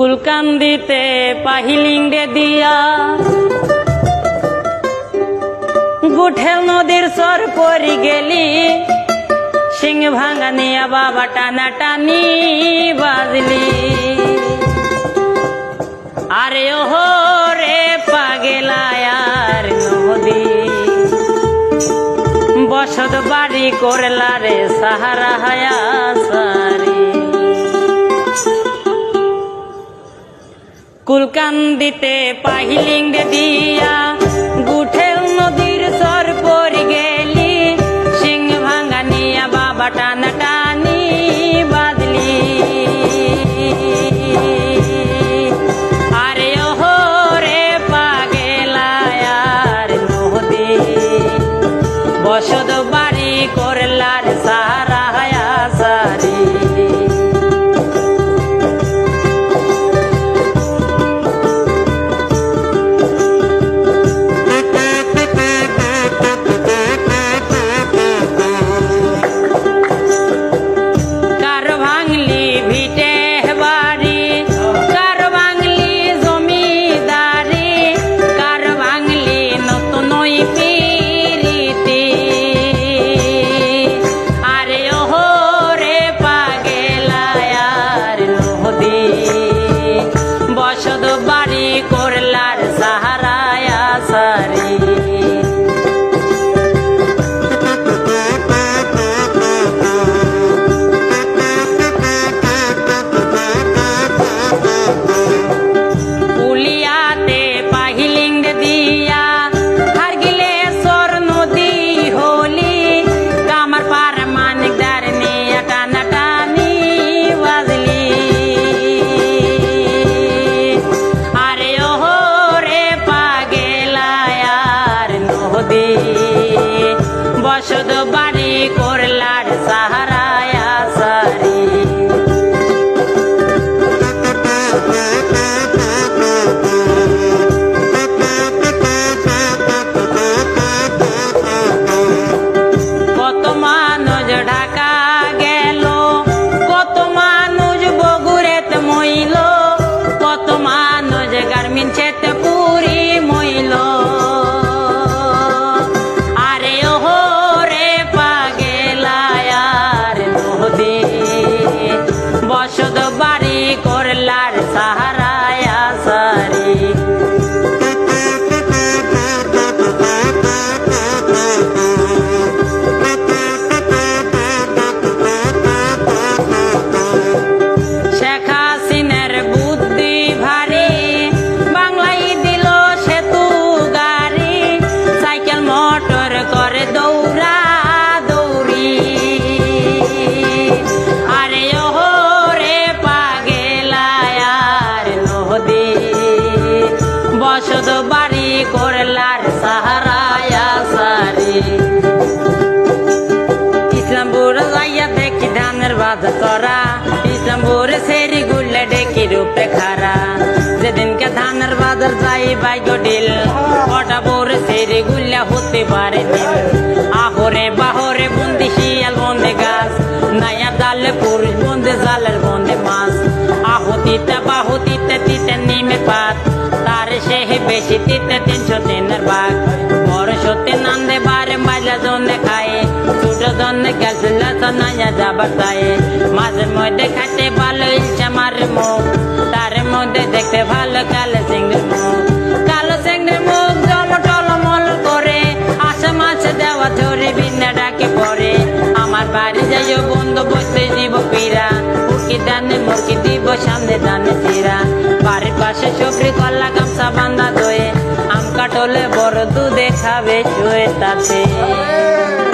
কুলকান্দিতে পাহিলিঙ্গে দিয়া। গুঠেল নদীর সর পরি গেলি, সিং ভাঙা নিয়া বাবা টানা টানি বাজলি। আরে ওহো রে পাগেলায়ার নদী। বসত বাড়ি করলা রে সাহারা হায়া সারি। কুলকান্দিতে পাহিলিঙ্গ দিয়া বসত বাড়ি করলার সাহারায়া সারি। ইসলামপুর যাইয়া দেখি ধানের বাজার করা ইসলামপুর সেরি গুলে ডেকি রূপে খারা। যেদিনকে ধানের বাজার যাই বাই ডিল কটা বোর সেরি গুল্লা হতে পারে দিল আহরে বাহরে বন্দি শিয়াল বন্দে গাছ। নাইয়া জালে পুরুষ বন্দে জালের বন্দে মাছ। আহুতিতে বাহুতিতে তিতে নিমে পাত। বেশি তিতে তিনশো তিনের বাঘ। বড় সত্যি নন্দে বারে মাইলা জনে খায়। ছোট জনে গেছিল নাইয়া যাবার তাই। মাঝে মধ্যে খাইতে ভালো ইচ্ছা মারে মুখ। তার মধ্যে দেখতে ভালো কালো সিংহের মুখ। কালো সিংহের মুখ জম টলমল করে। আশা মাছে দেওয়া ধরে বিনা ডাকে পড়ে। আমার বাড়ি যাইও বন্ধু বসতে দিব পীরা উকি দানে মুরকি দিব সামনে দানে চিরা। বাড়ির পাশে সবরি দয়ে আম